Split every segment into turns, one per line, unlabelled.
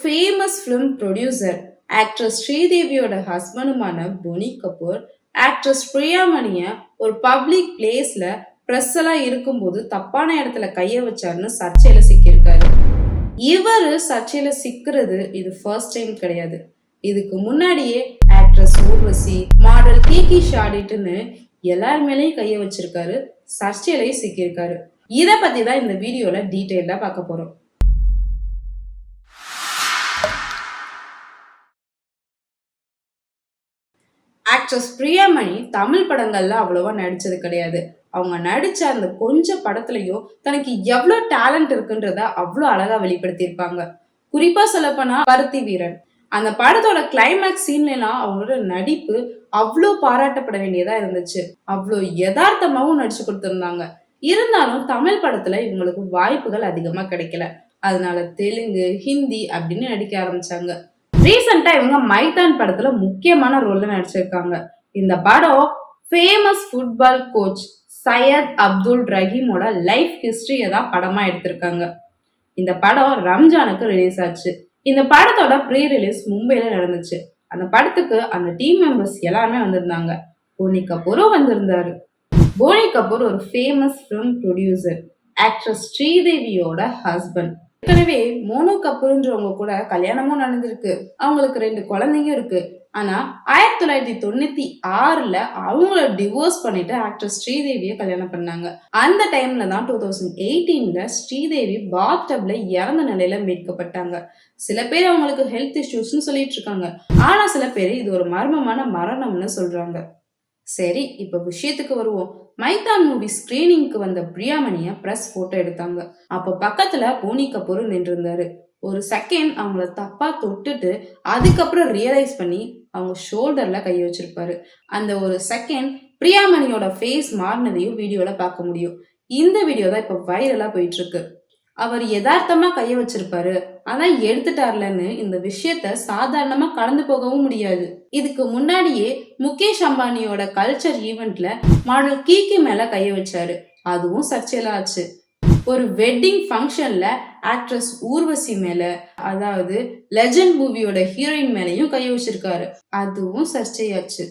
Famous film producer actress ஸ்ரீதேவியோட ஹஸ்பண்டுமான Boney Kapoor actress பிரியாமணியை ஒரு பப்ளிக் பிளேஸில் ப்ரெஸ் எல்லாம் இருக்கும்போது தப்பான இடத்துல கையை வச்சாருன்னு சர்ச்சையில் சிக்கியிருக்காரு. இவர் சர்ச்சையில் சிக்கிறது இது ஃபர்ஸ்ட் டைம் கிடையாது. இதுக்கு முன்னாடியே ஆக்ட்ரஸ் ஊர்வசி மாடல் கீகி ஷாடிட்டுன்னு எல்லார் மேலேயும் கையை வச்சிருக்காரு சர்ச்சையிலையும் சிக்கியிருக்காரு. இதை பற்றி தான் இந்த வீடியோவில் டீட்டெயிலாக பார்க்க போகிறோம் ஆக்ட்ரஸ் பிரியாமணி தமிழ் படங்கள்ல அவ்வளோவா நடிச்சது கிடையாது. அவங்க நடிச்ச அந்த கொஞ்ச படத்துலயும் தனக்கு எவ்வளோ டேலண்ட் இருக்குன்றத அவ்வளோ அழகா வெளிப்படுத்தியிருப்பாங்க. குறிப்பா சொல்லப்போனா பருத்தி வீரன். அந்த படத்தோட கிளைமேக்ஸ் சீன்லாம் அவங்களோட நடிப்பு அவ்வளோ பாராட்டப்பட வேண்டியதா இருந்துச்சு. அவ்வளோ யதார்த்தமாகவும் நடிச்சு கொடுத்துருந்தாங்க. இருந்தாலும் தமிழ் படத்துல இவங்களுக்கு வாய்ப்புகள் அதிகமா கிடைக்கல. அதனால தெலுங்கு ஹிந்தி அப்படின்னு நடிக்க ஆரம்பிச்சாங்க. ரீசெண்டா இவங்க மைதான் படத்துல முக்கியமான ரோல்ல நடிச்சிருக்காங்க. இந்த படம் famous football coach Syed Abdul ரஹீமோட life ஹிஸ்டரியை தான் படமா எடுத்திருக்காங்க. இந்த படம் ரம்ஜானுக்கு ரிலீஸ் ஆச்சு. இந்த படத்தோட ப்ரீ ரிலீஸ் மும்பையில் நடந்துச்சு. அந்த படத்துக்கு அந்த டீம் மெம்பர்ஸ் எல்லாருமே வந்திருந்தாங்க. போனி கபூரும் வந்திருந்தாரு. போனி கபூர் ஒரு ஃபேமஸ் ஃபிலிம் ப்ரொடியூசர் ஆக்ட்ரஸ் ஸ்ரீதேவியோட ஹஸ்பண்ட் ஏற்கனவே மோனோ கபூர்ன்றவங்க கூட கல்யாணமும் நடந்திருக்கு. அவங்களுக்கு ரெண்டு குழந்தைங்க இருக்கு. ஆனா ஆயிரத்தி தொள்ளாயிரத்தி தொண்ணூத்தி ஆறுல அவங்கள டிவோர்ஸ் பண்ணிட்டு ஆக்ட்ரஸ் ஸ்ரீதேவியை கல்யாணம் பண்ணாங்க. அந்த டைம்ல தான் டூ தௌசண்ட் எயிட்டீன்ல ஸ்ரீதேவி பாத் டப்ல இறந்த நிலையில மீட்கப்பட்டாங்க. சில பேர் அவங்களுக்கு ஹெல்த் இஷ்யூஸ்னு சொல்லிட்டு இருக்காங்க. ஆனா சில பேர் இது ஒரு மர்மமான மரணம்னு சொல்றாங்க. சரி இப்ப விஷயத்துக்கு வருவோம். மைத்தான் மூவி ஸ்கிரீனிங்க்கு வந்த பிரியாமணிய பிரஸ் போட்டோ எடுத்தாங்க. அப்போ பக்கத்துல போனி கபூர் நின்றிருந்தாரு. ஒரு செகண்ட் அவங்கள தப்பா தொட்டுட்டு அதுக்கப்புறம் ரியலைஸ் பண்ணி அவங்க ஷோல்டர்ல கை வச்சிருப்பாரு. அந்த ஒரு செகண்ட் பிரியாமணியோட ஃபேஸ் மாறினதையும் வீடியோல பார்க்க முடியும். இந்த வீடியோ தான் இப்ப வைரலா போயிட்டு இருக்கு அவர் யதார்த்தமா கைய வச்சிருப்பாரு. ஆனா எடுத்துட்டார்லன்னு இந்த விஷயத்த சாதாரணமா கடந்து போகவும் முடியாது. இதுக்கு முன்னாடியே முகேஷ் அம்பானியோட கல்ச்சர் ஈவெண்ட்ல மாடல் கீக்கி மேல கைய வச்சாரு. அதுவும் சர்ச்சையிலாச்சு ஒரு வெட்டிங் ஃபங்க்ஷன்ல ஆக்ட்ரஸ் ஊர்வசி மேல அதாவது லெஜண்ட் மூவியோட ஹீரோயின் மேலையும் கை வச்சிருக்காரு. அதுவும் சர்ச்சையாச்சு.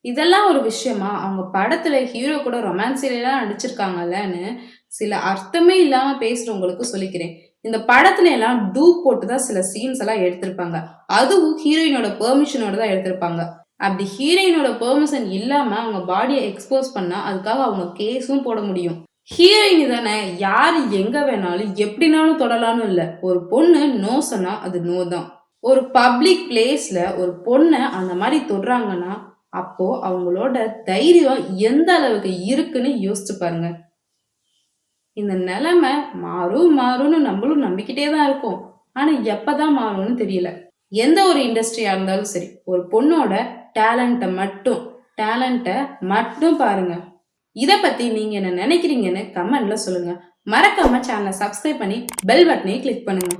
இதெல்லாம் ஒரு விஷயமா? அவங்க படத்துல ஹீரோ கூட ரொமான்ஸ்லாம் நடிச்சிருக்காங்கல்லன்னு சில அர்த்தமே இல்லாம பேசுறவங்களுக்கு சொல்லிக்கிறேன். இந்த படத்துல எல்லாம் டூ போட்டு தான் சில சீன்ஸ் எல்லாம் எடுத்திருப்பாங்க. அதுவும் ஹீரோயினோட பெர்மிஷனோட தான் எடுத்திருப்பாங்க. அப்படி ஹீரோயினோட பெர்மிஷன் இல்லாமல் அவங்க பாடியை எக்ஸ்போஸ் பண்ணால் அதுக்காக அவங்க கேஸும் போட முடியும். ஹீரோயின் தானே யார் எங்கே வேணாலும் எப்படினாலும் தொடலான்னு இல்லை. ஒரு பொண்ணு நோ சொன்னால் அது நோ தான். ஒரு பப்ளிக் பிளேஸில் ஒரு பொண்ணை அந்த மாதிரி தொடுறாங்கன்னா அப்போ அவங்களோட தைரியம் எந்த அளவுக்கு இருக்குன்னு யோசிச்சு பாருங்க. இந்த நிலைமை மாறும் மாறும்னு நம்மளும் நம்பிக்கிட்டே தான் இருக்கோம். எப்போ தான் மாறும்னு தெரியல. எந்த ஒரு இண்டஸ்ட்ரியாக இருந்தாலும் சரி ஒரு பொண்ணோட டேலண்ட்டை மட்டும் டேலண்ட்டை மட்டும் பாருங்க. இதை பத்தி நீங்க என்ன நினைக்கிறீங்கன்னு கமெண்ட்ல சொல்லுங்க. மறக்காம சேனலை சப்ஸ்கிரைப் பண்ணி பெல் பட்டனையும் கிளிக் பண்ணுங்க.